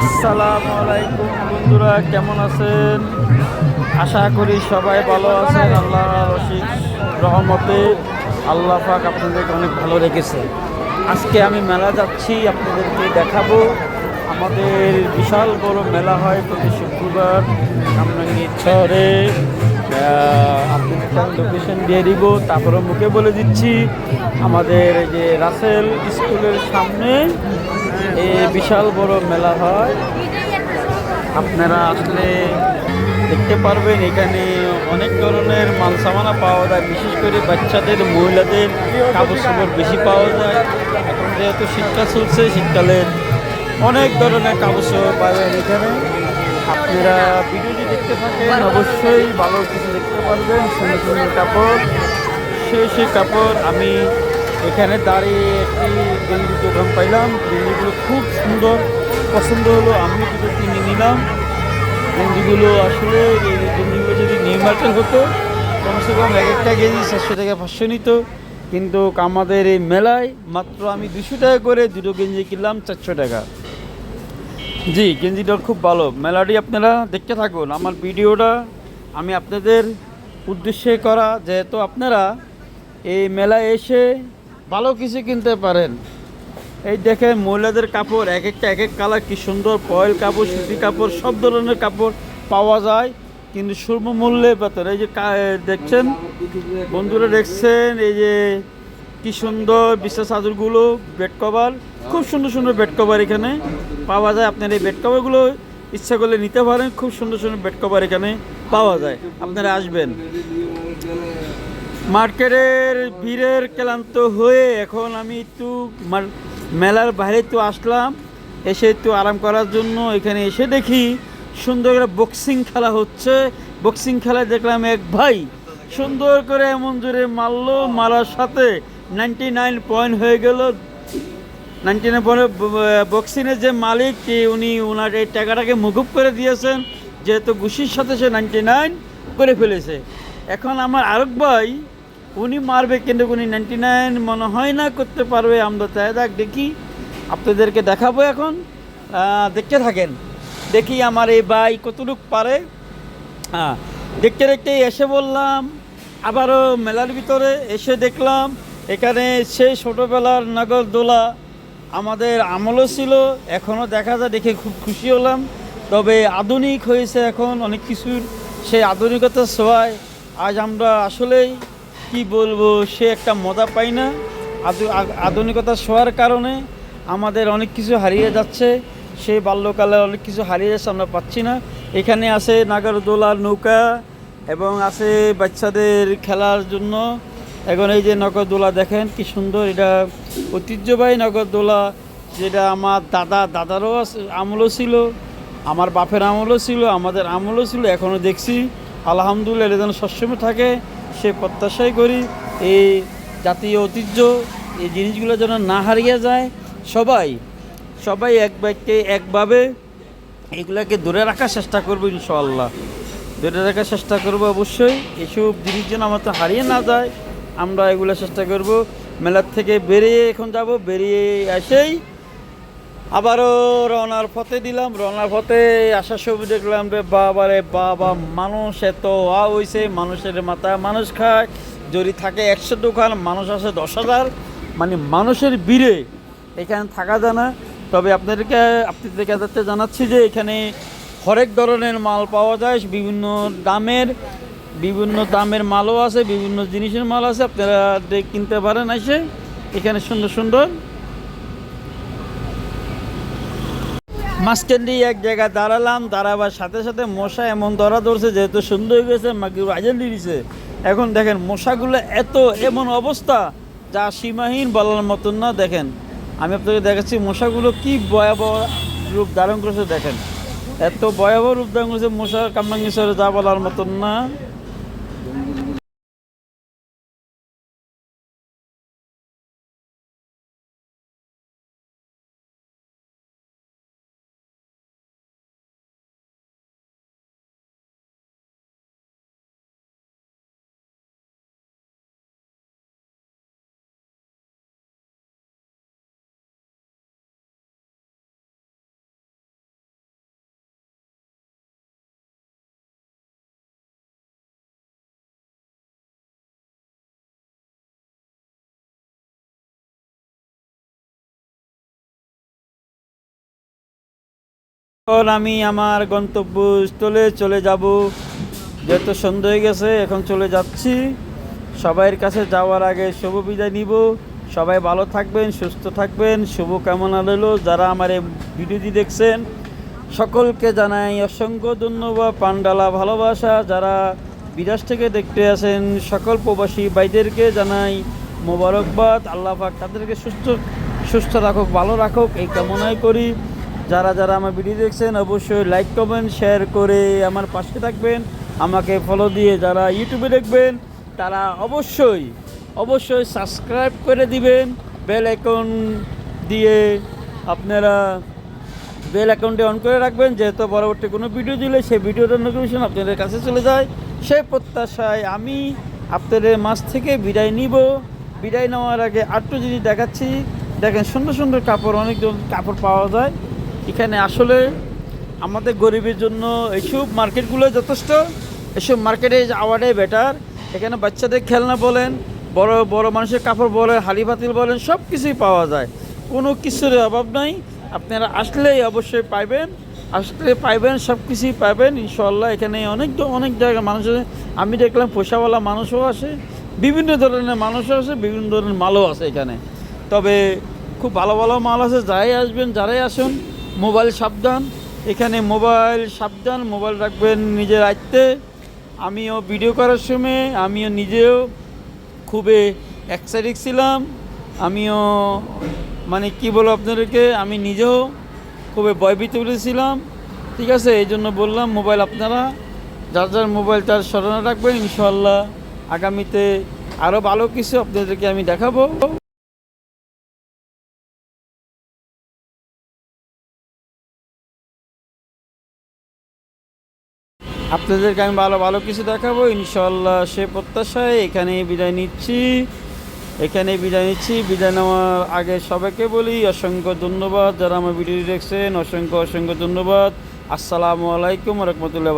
আসসালামু আলাইকুম বন্ধুরা, কেমন আছেন? আশা করি সবাই ভালো আছেন আল্লাহ রশিক রহমতে। আল্লাহ পাক আপনাদেরকে অনেক ভালো রেখেছে। আজকে আমি মেলা যাচ্ছি, আপনাদেরকে দেখাবো। আমাদের বিশাল বড় মেলা হয় প্রতি শুক্রবার। কামরাঙ্গি শহরে আপনাদের লোকেশন দিয়ে দিব, তারপরে মুখে বলে দিচ্ছি। আমাদের যে রাসেল স্কুলের সামনে বিশাল বড় মেলা হয়। আপনারা আসলে দেখতে পারবেন, এখানে অনেক ধরনের মাল সামানা পাওয়া যায়, বিশেষ করে বাচ্চাদের, মহিলাদের কাপড় সাপড় বেশি পাওয়া যায়। এখন যেহেতু শীতকাল চলছে শীতকালের অনেক ধরনের কাপড় সাপড় পাবেন এখানে। আপনারা ভিডিওটি দেখতে থাকেন, অবশ্যই ভালো কিছু দেখতে পারবেন, সুন্দর সুন্দর কাপড়। সেই সেই কাপড় আমি এখানে দাঁড়িয়ে একটি গেঞ্জি দোকান পাইলাম গেঞ্জিগুলো খুব সুন্দর। পছন্দ হলো আমি দুটো কিনে নিলাম। গেঞ্জিগুলো আসলে গেঞ্জিগুলো যদি নিউ হতো, কমসে কম এক একটা গেঞ্জি চারশো টাকা পাঁচশো নিত। কিন্তু আমাদের এই মেলায় মাত্র আমি দুশো টাকা করে দুটো গেঞ্জি কিনলাম, চারশো টাকা। জি গেঞ্জিটা খুব ভালো। মেলাটি আপনারা দেখতে থাকুন। আমার ভিডিওটা আমি আপনাদের উদ্দেশ্যে করা, যেহেতু আপনারা এই মেলায় এসে ভালো কিছু কিনতে পারেন। এই দেখেন মহিলাদের কাপড়, এক একটা, এক এক কালার কি সুন্দর পয়েল কাপড়, সুতি কাপড়, সব ধরনের কাপড় পাওয়া যায়। কিন্তু স্বল্প মূল্যে বেতন এই যে দেখছেন? বন্ধুরা দেখছেন, এই যে কি সুন্দর বিশ্বাস চাদরগুলো বেড কভার খুব সুন্দর সুন্দর বেড কভার এখানে পাওয়া যায়। আপনার এই বেড কভারগুলো ইচ্ছা করলে নিতে পারেন, খুব সুন্দর সুন্দর বেড কভার এখানে পাওয়া যায়। আপনারা আসবেন। মার্কেটের ভিড়ের ক্লান্ত হয়ে এখন আমি একটু মেলার বাইরে একটু আসলাম, এসে একটু আরাম করার জন্য এখানে এসে দেখি সুন্দর করে বক্সিং খেলা হচ্ছে। বক্সিং খেলায় দেখলাম এক ভাই সুন্দর করে এমন জোরে মারলো, মারার সাথে নাইনটি নাইন পয়েন্ট হয়ে গেল। নাইনটি নাইন পয়েন্ট বক্সিংয়ের যে মালিক উনি ওনার এই টাকাটাকে মুকুব করে দিয়েছেন, যেহেতু ঘুষির সাথে সে নাইনটি নাইন করে ফেলেছে। এখন আমার আরেক ভাই উনি মারবে কিন্তু উনি নাইনটি নাইন মনে হয় না করতে পারবে, আমরা তাই দেখ দেখি। আপনাদেরকে দেখাবো এখন। দেখতে থাকেন। দেখি আমার এই ভাই কতটুক পারে। হ্যাঁ দেখতে দেখতে এসে বললাম, আবারও মেলার ভিতরে এসে দেখলাম, এখানে সেই ছোটোবেলার নগরদোলা আমাদের আমলও ছিল এখনও দেখা যায়, দেখে খুব খুশি হলাম। তবে আধুনিক হয়েছে এখন অনেক কিছুর। সেই আধুনিকতার ছোঁয়ায় আজ আমরা আসলেই কি বলব, সে একটা মজা পাই না। আধু- আ- আধুনিকতার কারণে আমাদের অনেক কিছু হারিয়ে যাচ্ছে। সেই বাল্যকালে অনেক কিছু হারিয়ে যাচ্ছে আমরা পাচ্ছি না। এখানে আছে নাগরদোলার নৌকা এবং আছে বাচ্চাদের খেলার জন্য। এখন এই যে নগরদোলা দেখেন, কি সুন্দর, এটা ঐতিহ্যবাহী নগরদোলা। যেটা আমার দাদা, দাদারও আমলও ছিল, আমার বাপের আমলও ছিল, আমাদের আমলও ছিল এখনও দেখছি। আলহামদুলিল্লাহ এটা যেন সবসময় থাকে। সে প্রত্যাশাই করি এই জাতীয় ঐতিহ্য, এই জিনিসগুলো যেন না হারিয়ে যায়। সবাই সবাই এক ব্যক্তি একভাবে এগুলাকে ধরে রাখার চেষ্টা করব ইনশাআল্লাহ। ধরে রাখার চেষ্টা করব অবশ্যই এসব জিনিস যেন আমার তো হারিয়ে না যায়, আমরা এগুলো চেষ্টা করব। মেলার থেকে বেরিয়ে এখন যাব, বেরিয়ে এসেই আবারও রওনার পথে দিলাম, রওনার পথে আসার সময় দেখলাম রে বাবা রে বাবা, মানুষ এত আ হয়েছে মানুষের মাথায় মানুষ খায়, যদি থাকে একশো দোকান, মানুষ আছে দশ হাজার মানে মানুষের ভিড়ে এখানে থাকা যায় না। তবে আপনাদেরকে আপনাদেরকে জানাচ্ছি যে এখানে হরেক ধরনের মাল পাওয়া যায়, বিভিন্ন দামের বিভিন্ন দামের মালও আছে, বিভিন্ন জিনিসের মাল আছে, আপনারা কিনতে পারেন এসে, এখানে সুন্দর সুন্দর মাঝখান এক জায়গায় দাঁড়ালাম, দাঁড়াবার সাথে সাথে মশা এমন ধরা ধরছে, যেহেতু সুন্দর হয়ে গেছে, মাকে আজেল দিয়েছে এখন দেখেন, মশাগুলো এত এমন অবস্থা যা সীমাহীন বলার মতন না, দেখেন। আমি আপনাকে দেখাচ্ছি মশাগুলো কি ভয়াবহ রূপ ধারণ করেছে, দেখেন। এত ভয়াবহ রূপ ধারণ করেছে মশা কামরাঙ্গেশ্বরে যা বলার মতন না। এখন আমি আমার গন্তব্যস্থলে চলে যাব। যেহেতু সন্ধ্যা হয়ে গেছে, এখন চলে যাচ্ছি। সবাইয়ের কাছে যাওয়ার আগে শুভ বিদায় নিব। সবাই ভালো থাকবেন, সুস্থ থাকবেন। শুভ কামনা রইল। যারা আমার এই ভিডিওটি দেখছেন, সকলকে জানাই অসংখ্য ধন্যবাদ, পান্ডালা ভালোবাসা। যারা বিদেশ থেকে দেখতে আসেন, সকল প্রবাসী ভাইদেরকে জানাই মোবারকবাদ। আল্লাহ পাক তাদেরকে সুস্থ সুস্থ রাখুক, ভালো রাখুক। এই কামনাই করি। যারা যারা আমার ভিডিও দেখছেন, অবশ্যই লাইক কমেন্ট শেয়ার করে আমার পাশে থাকবেন। আমাকে ফলো দিয়ে যারা ইউটিউবে দেখবেন, তারা অবশ্যই অবশ্যই সাবস্ক্রাইব করে দিবেন। বেল আইকন দিয়ে আপনারা বেল অ্যাকাউন্টে অন করে রাখবেন, যেহেতু পরবর্তী কোনো ভিডিও দিলে সেই ভিডিওটার নোটিফিকেশন আপনাদের কাছে চলে যায়। সেই প্রত্যাশায় আমি আপনাদের মাছ থেকে বিদায় নিব। বিদায় নেওয়ার আগে আটটু জিনিস দেখাচ্ছি। দেখেন সুন্দর সুন্দর কাপড়, অনেক কাপড় পাওয়া যায়। এখানে আসলে আমাদের গরিবের জন্য এইসব মার্কেটগুলো যথেষ্ট। এসব মার্কেটে যাওয়াটাই বেটার এখানে বাচ্চাদের খেলনা বলেন, বড় বড় মানুষের কাপড় বলেন হালি পাতিল বলেন সব কিছুই পাওয়া যায়। কোনো কিছুর অভাব নাই। আপনারা আসলেই অবশ্যই পাইবেন। আসলে পাইবেন সব কিছুই পাইবেন। ইনশাল্লাহ এখানে অনেক অনেক জায়গায় মানুষ আমি দেখলাম পোষাওয়ালা মানুষও আসে বিভিন্ন ধরনের মানুষও আছে, বিভিন্ন ধরনের মালও আছে এখানে। তবে খুব ভালো ভালো মাল আছে। যারাই আসবেন, যারাই আসুন মোবাইল সাবধান। এখানে মোবাইল সাবধান, মোবাইল রাখবেন নিজের আয়ত্তে। আমিও ভিডিও করার সময়, আমিও নিজেও খুবই এক্সাইটেড ছিলাম। আমিও মানে কি বলব আপনাদেরকে, আমি নিজেও খুবই ভয়ভীত ছিলাম। ঠিক আছে, এই জন্য বললাম মোবাইল আপনারা, যার যার মোবাইল তার স্মরণে রাখবেন। ইনশাল্লাহ আগামীতে আরও ভালো কিছু আপনাদেরকে আমি দেখাবো। আপনাদেরকে আমি ভালো ভালো কিছু দেখাবো। ইনশাল্লাহ সে প্রত্যাশায় এখানে বিদায় নিচ্ছি। এখানে বিদায় নিচ্ছি। বিদায় নেওয়ার আগে সবাইকে বলি অসংখ্য ধন্যবাদ। যারা আমার ভিডিও দেখছেন, অসংখ্য অসংখ্য ধন্যবাদ। আসসালামু আলাইকুম রহমতুল্লাহ